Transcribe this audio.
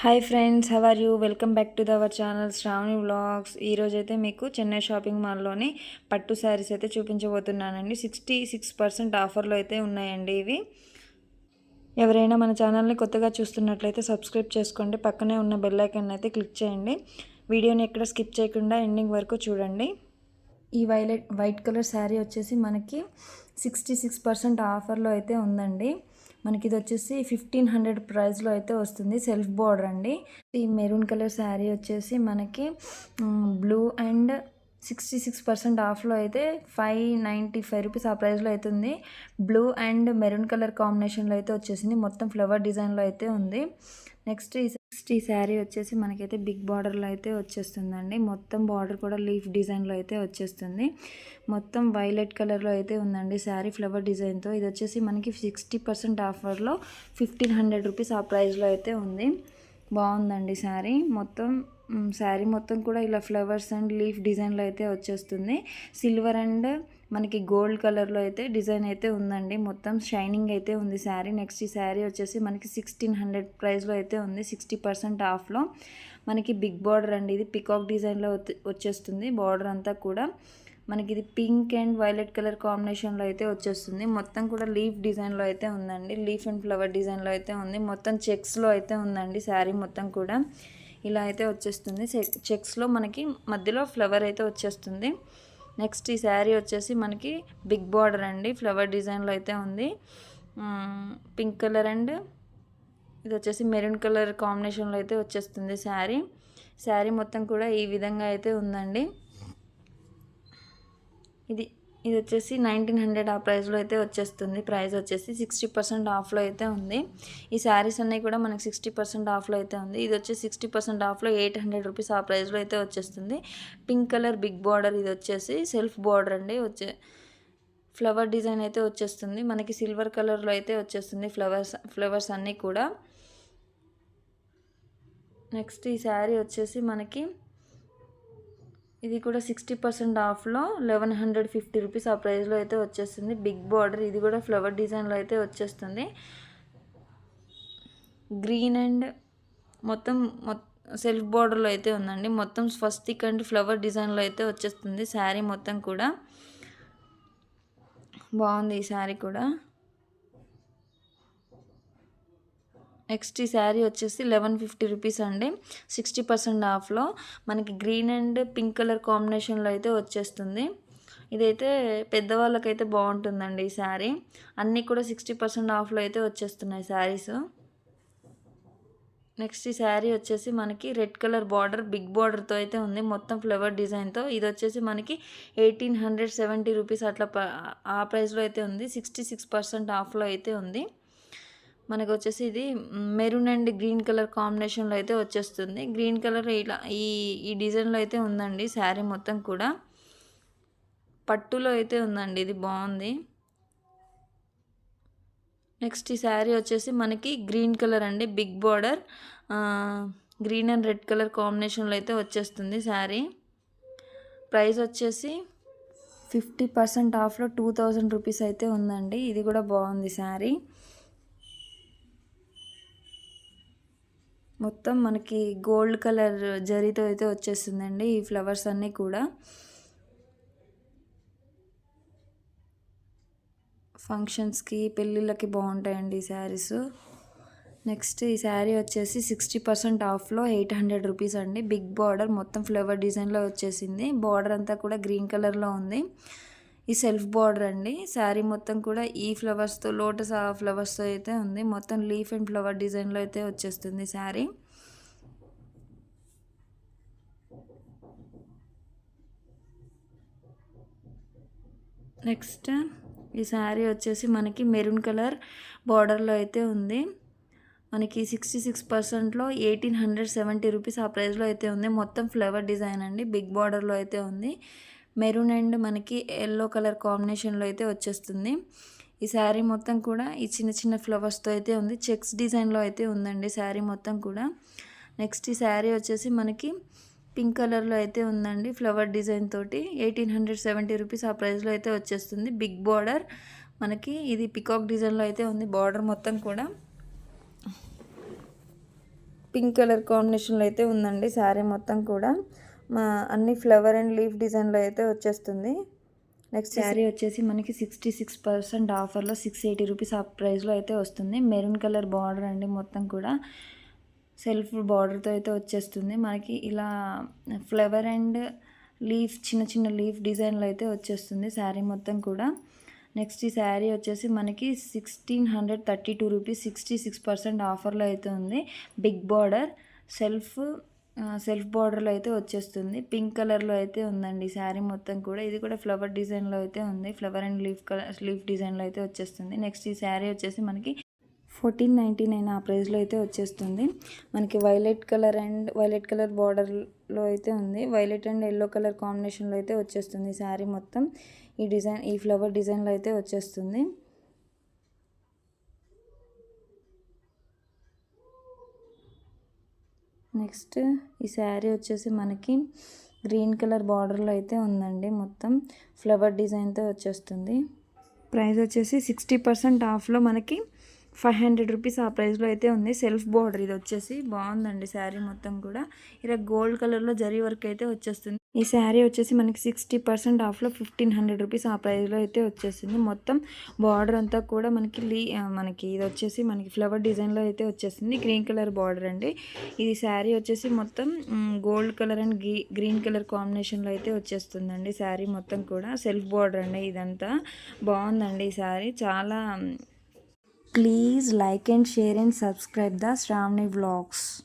Hi friends how are you welcome back to our channel Shravani vlogs ఈరోజు అయితే మీకు Chennai shopping మాల్లోని పట్టు శారీస్ అయితే చూపించబోతున్నానండి. సిక్స్టీ సిక్స్ పర్సెంట్ ఆఫర్లో అయితే ఉన్నాయండి ఇవి. ఎవరైనా మన ఛానల్ని కొత్తగా చూస్తున్నట్లయితే సబ్స్క్రైబ్ చేసుకోండి. పక్కనే ఉన్న బెల్ ఐకాన్ అయితే క్లిక్ చేయండి. వీడియోని ఎక్కడ స్కిప్ చేయకుండా ఎండింగ్ వరకు చూడండి. ఈ వైలెట్ వైట్ కలర్ శారీ వచ్చేసి మనకి సిక్స్టీ సిక్స్ పర్సెంట్ ఆఫర్లో అయితే ఉందండి. మనకి ఇది వచ్చేసి ఫిఫ్టీన్ హండ్రెడ్ ప్రైస్లో అయితే వస్తుంది. సెల్ఫ్ బార్డర్ అండి. ఈ మెరూన్ కలర్ శారీ వచ్చేసి మనకి blue and sixty six percent ఆఫ్లో అయితే ఫైవ్ నైంటీ ఫైవ్ రూపీస్ ఆ ప్రైస్లో అవుతుంది బ్లూ అండ్ మెరూన్ కలర్ కాంబినేషన్లో అయితే వచ్చేసింది. మొత్తం ఫ్లవర్ డిజైన్లో అయితే ఉంది. నెక్స్ట్ ఈ నెక్స్ట్ ఈ శారీ వచ్చేసి మనకైతే బిగ్ బార్డర్లో అయితే వచ్చేస్తుందండి. మొత్తం బార్డర్ కూడా లీఫ్ డిజైన్లో అయితే వచ్చేస్తుంది. మొత్తం వైలెట్ కలర్లో అయితే ఉందండి శారీ ఫ్లవర్ డిజైన్తో. ఇది వచ్చేసి మనకి సిక్స్టీ పర్సెంట్ ఆఫర్లో ఫిఫ్టీన్ హండ్రెడ్ రూపీస్ ఆ ప్రైస్లో అయితే ఉంది. బాగుందండి శారీ. మొత్తం శారీ మొత్తం కూడా ఇలా ఫ్లవర్స్ అండ్ లీఫ్ డిజైన్లో అయితే వచ్చేస్తుంది. సిల్వర్ అండ్ మనకి గోల్డ్ కలర్లో అయితే డిజైన్ అయితే ఉందండి. మొత్తం షైనింగ్ అయితే ఉంది శారీ. నెక్స్ట్ ఈ శారీ వచ్చేసి మనకి సిక్స్టీన్ హండ్రెడ్ ప్రైస్లో అయితే ఉంది. సిక్స్టీ పర్సెంట్ ఆఫ్లో. మనకి బిగ్ బార్డర్ అండి. ఇది పికాక్ డిజైన్లో వచ్చేస్తుంది బార్డర్ అంతా కూడా. మనకి ఇది పింక్ అండ్ వైలెట్ కలర్ కాంబినేషన్లో అయితే వచ్చేస్తుంది. మొత్తం కూడా లీఫ్ డిజైన్లో అయితే ఉందండి. లీఫ్ అండ్ ఫ్లవర్ డిజైన్లో అయితే ఉంది. మొత్తం చెక్స్లో అయితే ఉందండి శారీ మొత్తం కూడా. ఇలా అయితే వచ్చేస్తుంది. చెక్స్లో మనకి మధ్యలో ఫ్లవర్ అయితే వచ్చేస్తుంది. నెక్స్ట్ ఈ శారీ వచ్చేసి మనకి బిగ్ బార్డర్ అండి. ఫ్లవర్ డిజైన్లో అయితే ఉంది. పింక్ కలర్ అండ్ ఇది వచ్చేసి మెరూన్ కలర్ కాంబినేషన్లో అయితే వచ్చేస్తుంది శారీ. శారీ మొత్తం కూడా ఈ విధంగా అయితే ఉందండి. ఇది ఇది వచ్చేసి నైన్టీన్ హండ్రెడ్ ఆ ప్రైస్లో అయితే వచ్చేస్తుంది. ప్రైస్ వచ్చేసి సిక్స్టీ పర్సెంట్ ఆఫ్లో అయితే ఉంది. ఈ శారీస్ అన్నీ కూడా మనకి సిక్స్టీ పర్సెంట్ ఆఫ్లో అయితే ఉంది. ఇది వచ్చి సిక్స్టీ పర్సెంట్ ఆఫ్లో ఎయిట్ హండ్రెడ్ రూపీస్ ఆ ప్రైస్లో అయితే వచ్చేస్తుంది. పింక్ కలర్ బిగ్ బార్డర్ ఇది వచ్చేసి సెల్ఫ్ బార్డర్ అండి. వచ్చే ఫ్లవర్ డిజైన్ అయితే వచ్చేస్తుంది. మనకి సిల్వర్ కలర్లో అయితే వచ్చేస్తుంది ఫ్లవర్స్ ఫ్లవర్స్ అన్నీ కూడా. నెక్స్ట్ ఈ శారీ వచ్చేసి మనకి ఇది కూడా సిక్స్టీ పర్సెంట్ ఆఫ్లో లెవెన్ హండ్రెడ్ ఫిఫ్టీ రూపీస్ ఆ ప్రైస్లో అయితే వచ్చేస్తుంది. బిగ్ బార్డర్ ఇది కూడా ఫ్లవర్ డిజైన్లో అయితే వచ్చేస్తుంది. గ్రీన్ అండ్ మొత్తం సెల్ఫ్ బార్డర్లో అయితే ఉందండి. మొత్తం స్వస్తిక్ అండ్ ఫ్లవర్ డిజైన్లో అయితే వచ్చేస్తుంది. శారీ మొత్తం కూడా బాగుంది ఈ శారీ కూడా. నెక్స్ట్ ఈ శారీ వచ్చేసి లెవెన్ ఫిఫ్టీ రూపీస్ అండి. సిక్స్టీ పర్సెంట్ ఆఫ్లో. మనకి గ్రీన్ అండ్ పింక్ కలర్ కాంబినేషన్లో అయితే వచ్చేస్తుంది. ఇదైతే పెద్దవాళ్ళకైతే బాగుంటుందండి ఈ శారీ. అన్నీ కూడా సిక్స్టీ పర్సెంట్ ఆఫ్లో అయితే వచ్చేస్తున్నాయి శారీస్. నెక్స్ట్ ఈ శారీ వచ్చేసి మనకి రెడ్ కలర్ బార్డర్ బిగ్ బార్డర్తో అయితే ఉంది. మొత్తం ఫ్లవర్ డిజైన్తో. ఇది వచ్చేసి మనకి ఎయిటీన్ హండ్రెడ్ సెవెంటీ రూపీస్ అట్లా ఆ ప్రైస్లో అయితే ఉంది. సిక్స్టీ సిక్స్ పర్సెంట్ ఆఫ్లో అయితే ఉంది. మనకు వచ్చేసి ఇది మెరూన్ అండ్ గ్రీన్ కలర్ కాంబినేషన్లో అయితే వచ్చేస్తుంది. గ్రీన్ కలర్ ఇలా ఈ ఈ డిజైన్లో అయితే ఉందండి శారీ మొత్తం కూడా. పట్టులో అయితే ఉందండి ఇది బాగుంది. నెక్స్ట్ ఈ శారీ వచ్చేసి మనకి గ్రీన్ కలర్ అండి big border. Green and red colour కాంబినేషన్లో అయితే వచ్చేస్తుంది శారీ. ప్రైస్ వచ్చేసి ఫిఫ్టీ పర్సెంట్ ఆఫ్లో టూ థౌజండ్ రూపీస్ అయితే ఉందండి ఇది కూడా బాగుంది శారీ. మొత్తం మనకి గోల్డ్ కలర్ జరీతో అయితే వచ్చేస్తుందండి ఈ ఫ్లవర్స్ అన్నీ కూడా. ఫంక్షన్స్కి పెళ్ళిళ్ళకి బాగుంటాయండి ఈ శారీస్. నెక్స్ట్ ఈ శారీ వచ్చేసి సిక్స్టీ పర్సెంట్ ఆఫ్లో ఎయిట్ హండ్రెడ్ రూపీస్ అండి. బిగ్ బార్డర్ మొత్తం ఫ్లవర్ డిజైన్లో వచ్చేసింది. బార్డర్ అంతా కూడా గ్రీన్ కలర్లో ఉంది. ఈ సెల్ఫ్ బార్డర్ అండి. శారీ మొత్తం కూడా ఈ ఫ్లవర్స్తో లోటస్ ఆ ఫ్లవర్స్తో అయితే ఉంది. మొత్తం లీఫ్ అండ్ ఫ్లవర్ డిజైన్లో అయితే వచ్చేస్తుంది శారీ. నెక్స్ట్ ఈ శారీ వచ్చేసి మనకి మెరూన్ కలర్ బార్డర్లో అయితే ఉంది. మనకి సిక్స్టీ సిక్స్ పర్సెంట్లో ఎయిటీన్ హండ్రెడ్ సెవెంటీ రూపీస్ ఆ ప్రైస్లో అయితే ఉంది. మొత్తం ఫ్లవర్ డిజైన్ అండి. బిగ్ బార్డర్లో అయితే ఉంది. మెరూన్ అండ్ మనకి ఎల్లో కలర్ కాంబినేషన్లో అయితే వచ్చేస్తుంది. ఈ శారీ మొత్తం కూడా ఈ చిన్న చిన్న ఫ్లవర్స్తో అయితే ఉంది. చెక్స్ డిజైన్లో అయితే ఉందండి శారీ మొత్తం కూడా. నెక్స్ట్ ఈ శారీ వచ్చేసి మనకి పింక్ కలర్లో అయితే ఉందండి ఫ్లవర్ డిజైన్ తోటి. ఎయిటీన్ హండ్రెడ్ సెవెంటీ రూపీస్ ఆ ప్రైస్లో అయితే వచ్చేస్తుంది. బిగ్ బార్డర్ మనకి ఇది పికాక్ డిజైన్లో అయితే ఉంది బార్డర్ మొత్తం కూడా. పింక్ కలర్ కాంబినేషన్లో అయితే ఉందండి శారీ మొత్తం కూడా. మా అన్ని ఫ్లవర్ అండ్ లీఫ్ డిజైన్లో అయితే వచ్చేస్తుంది. నెక్స్ట్ శారీ వచ్చేసి మనకి సిక్స్టీ సిక్స్ పర్సెంట్ ఆఫర్లో సిక్స్ ఎయిటీ రూపీస్ ఆ ప్రైస్లో అయితే వస్తుంది. మెరూన్ కలర్ బార్డర్ అండి మొత్తం కూడా. సెల్ఫ్ బార్డర్తో అయితే వచ్చేస్తుంది. మనకి ఇలా ఫ్లవర్ అండ్ లీఫ్ చిన్న చిన్న లీఫ్ డిజైన్లో అయితే వచ్చేస్తుంది శారీ మొత్తం కూడా. నెక్స్ట్ ఈ శారీ వచ్చేసి మనకి sixteen hundred thirty two rupees sixty six percent ఆఫర్లో అయితే ఉంది. బిగ్ బార్డర్ సెల్ఫ్ సెల్ఫ్ బార్డర్లో అయితే వచ్చేస్తుంది. పింక్ కలర్లో అయితే ఉందండి శారీ మొత్తం కూడా. ఇది కూడా ఫ్లవర్ డిజైన్లో అయితే ఉంది. Flower and leaf colour leaf డిజైన్లో అయితే వచ్చేస్తుంది. నెక్స్ట్ ఈ శారీ వచ్చేసి మనకి ఫోర్టీన్ నైంటీ నైన్ ఆ ప్రైస్లో అయితే వచ్చేస్తుంది. మనకి violet colour and violet colour బార్డర్లో అయితే ఉంది. వైలెట్ అండ్ ఎల్లో కలర్ కాంబినేషన్లో అయితే వచ్చేస్తుంది శారీ మొత్తం. ఈ డిజైన్ ఈ ఫ్లవర్ డిజైన్లో అయితే వచ్చేస్తుంది. నెక్స్ట్ ఈ శారీ వచ్చేసి మనకి గ్రీన్ కలర్ బార్డర్లో అయితే ఉందండి. మొత్తం ఫ్లవర్ డిజైన్తో వచ్చేస్తుంది. ప్రైస్ వచ్చేసి సిక్స్టీ పర్సెంట్ ఆఫ్లో మనకి ఫైవ్ హండ్రెడ్ రూపీస్ ఆ ప్రైస్లో అయితే ఉంది. సెల్ఫ్ బార్డర్ ఇది వచ్చేసి. బాగుందండి శారీ మొత్తం కూడా. ఇలా గోల్డ్ కలర్లో జరీ వర్క్ అయితే వచ్చేస్తుంది. ఈ శారీ వచ్చేసి మనకి సిక్స్టీ పర్సెంట్ ఆఫ్లో ఫిఫ్టీన్ హండ్రెడ్ రూపీస్ ఆ ప్రైస్లో అయితే వచ్చేసింది మొత్తం బార్డర్ అంతా కూడా మనకి లీ మనకి ఇది వచ్చేసి మనకి ఫ్లవర్ డిజైన్లో అయితే వచ్చేసింది గ్రీన్ కలర్ బార్డర్ అండి. ఇది శారీ వచ్చేసి మొత్తం gold colour and green colour కాంబినేషన్లో అయితే వచ్చేస్తుందండి. శారీ మొత్తం కూడా సెల్ఫ్ బార్డర్ అండి ఇదంతా. బాగుందండి ఈ శారీ. చాలా Please like and share and subscribe the Shravani Vlogs.